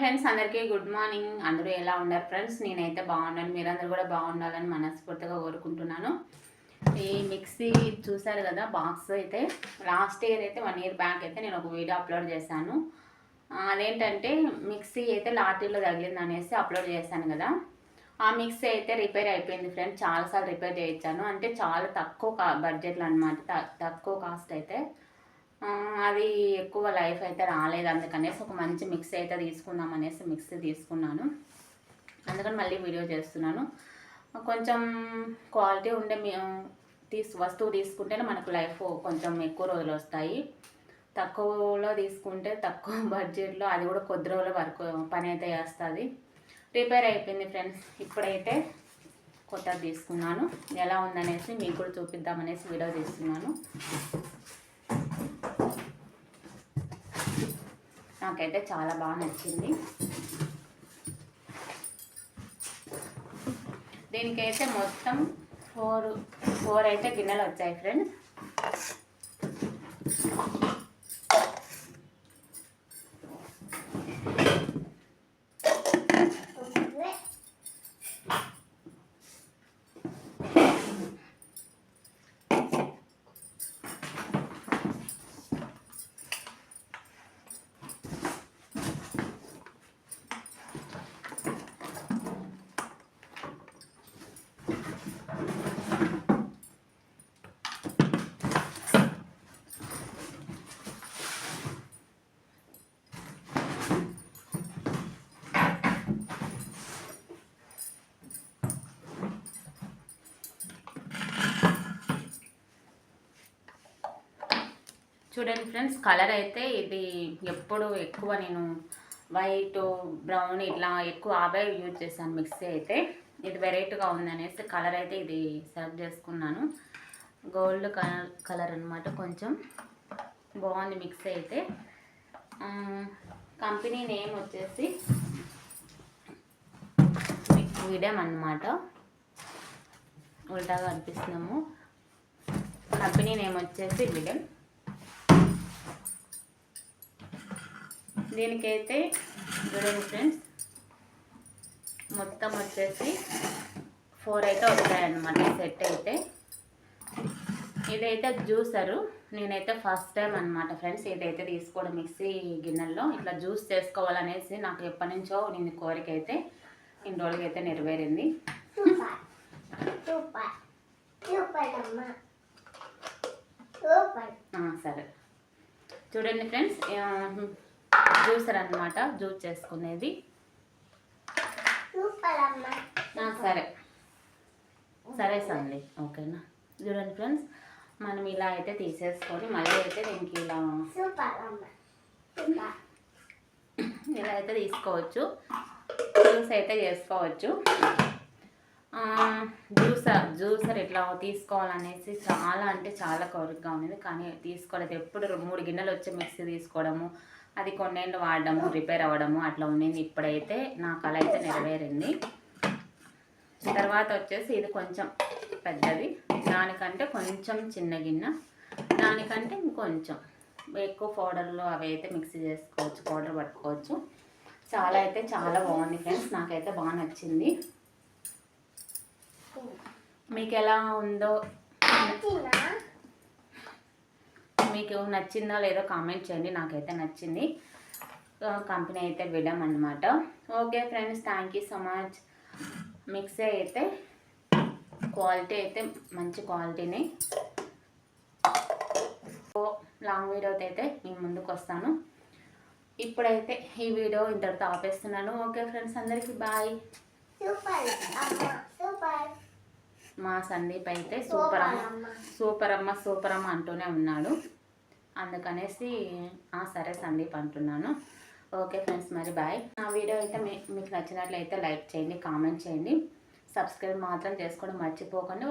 Friends అందరికీ good morning అందరూ ఎలా ఉన్నారు ఫ్రెండ్స్ నేనైతే బాగున్నాను. మీరందరూ కూడా బాగుండాలని మనస్ఫూర్తిగా కోరుకుంటున్నాను. ఈ మిక్సీ చూసారు కదా బాక్స్ అయితే. లాస్ట్ ఇయర్ అయితే వన్ ఇయర్ బ్యాక్ అయితే నేను ఒక వీడియో అప్లోడ్ చేశాను. అదేంటంటే మిక్సీ అయితే లాటరీలో తగిలింది అనేసి అప్లోడ్ చేశాను కదా. ఆ మిక్సీ అయితే రిపేర్ అయిపోయింది ఫ్రెండ్స్ చాలాసార్లు రిపేర్ చేయించాను. అంటే చాలా తక్కువ కా బడ్జెట్లో అనమాట తక్కువ కాస్ట్ అయితే. అది ఎక్కువ లైఫ్ అయితే రాలేదు. అందుకనేసి ఒక మంచి మిక్సీ అయితే తీసుకుందాం అనేసి మిక్సీ తీసుకున్నాను. అందుకని మళ్ళీ వీడియో చేస్తున్నాను. కొంచెం క్వాలిటీ ఉండే తీసు వస్తువు తీసుకుంటేనే మనకు లైఫ్ కొంచెం ఎక్కువ రోజులు వస్తాయి. తక్కువలో తీసుకుంటే తక్కువ బడ్జెట్లో అది కూడా కొద్ది రోజుల వరకు పని అయితే చేస్తుంది. రిపేర్ అయిపోయింది ఫ్రెండ్స్ ఇప్పుడైతే కొత్తది తీసుకున్నాను. ఎలా ఉందనేసి మీకు కూడా చూపిద్దామనేసి వీడియో తీస్తున్నాను నాకైతే చాలా బాగా నచ్చింది. దీనికైతే మొత్తం ఫోర్ ఫోర్ అయితే గిన్నెలు వచ్చాయి ఫ్రెండ్స్. చూడండి ఫ్రెండ్స్ కలర్ అయితే ఇది ఎప్పుడు ఎక్కువ నేను వైట్ బ్రౌన్ ఇట్లా ఎక్కువ ఆబాయ్ యూజ్ చేశాను మిక్సీ అయితే. ఇది వెరైటీగా ఉందనేసి కలర్ అయితే ఇది సెలెక్ట్ చేసుకున్నాను. గోల్డ్ కలర్ కలర్ అనమాట కొంచెం. బాగుంది మిక్సీ అయితే. కంపెనీ నేమ్ వచ్చేసి మీడియం అనమాట ఉల్టాగా అనిపిస్తున్నాము కంపెనీ నేమ్ వచ్చేసి మీడియం దీనికైతే చూడండి ఫ్రెండ్స్ మొత్తం వచ్చేసి ఫోర్ అయితే వస్తాయన్నమాట సెట్ అయితే. ఇదైతే జ్యూసరు నేనైతే ఫస్ట్ టైం అనమాట ఫ్రెండ్స్ ఇదైతే తీసుకోవడం మిక్సీ గిన్నెల్లో. ఇట్లా జ్యూస్ చేసుకోవాలనేసి నాకు ఎప్పటి నుంచో నేను కోరిక అయితే ఇన్ని రోజులకి అయితే నెరవేరింది సరే. చూడండి ఫ్రెండ్స్ జ్యూసర్ అనమాట జ్యూస్ చేసుకునేది. సరే. సరే సండి ఓకేనా? చూడండి ఫ్రెండ్స్ మనం ఇలా అయితే తీసేసుకొని మళ్ళీ అయితే దీనికి ఇలా ఇలా అయితే తీసుకోవచ్చు. జ్యూస్ అయితే చేసుకోవచ్చు. జ్యూసర్ జ్యూసర్ ఇట్లా తీసుకోవాలనేసి చాలా అంటే చాలా కోరికగా ఉంది కానీ తీసుకోలేదు. ఎప్పుడు మూడు గిన్నెలు వచ్చే మిక్సీ తీసుకోవడము అది కొన్నేళ్ళు వాడడము రిపేర్ అవ్వడము అట్లా ఉండింది. ఇప్పుడైతే నా కళ అయితే నెరవేరింది. తర్వాత వచ్చేసి ఇది కొంచెం పెద్దది. దానికంటే కొంచెం చిన్న గిన్నె దానికంటే ఇంకొంచెం. ఎక్కువ పౌడర్లు అవి అయితే మిక్సీ చేసుకోవచ్చు పౌడర్ పట్టుకోవచ్చు. చాలా అయితే చాలా బాగుంది ఫ్రెండ్స్. నాకైతే బాగా నచ్చింది. మీకు ఎలా ఉందో మీకు నచ్చిందో లేదో కామెంట్ చేయండి. నాకైతే నచ్చింది. కంపెనీ అయితే విడం అనమాట okay friends thank you so much. Mixie అయితే క్వాలిటీ అయితే మంచి క్వాలిటీని. లాంగ్ వీడియోతో అయితే మీ ముందుకు వస్తాను. ఇప్పుడైతే ఈ వీడియో ఇంతటితో ఆపేస్తున్నాను. ఓకే ఫ్రెండ్స్ అందరికీ బాయ్. మా సందీప్ అయితే సూపర్ అమ్మ సూపర్ అమ్మ. సూపర్ అమ్మ అంటూనే ఉన్నాడు. అందుకనేసి సరే సందీప్ అంటున్నాను. ఓకే ఫ్రెండ్స్ మరి బాయ్. నా వీడియో అయితే మీకు నచ్చినట్లయితే లైక్ చేయండి కామెంట్ చేయండి. సబ్స్క్రైబ్ మాత్రం చేసుకోవడం మర్చిపోకండి.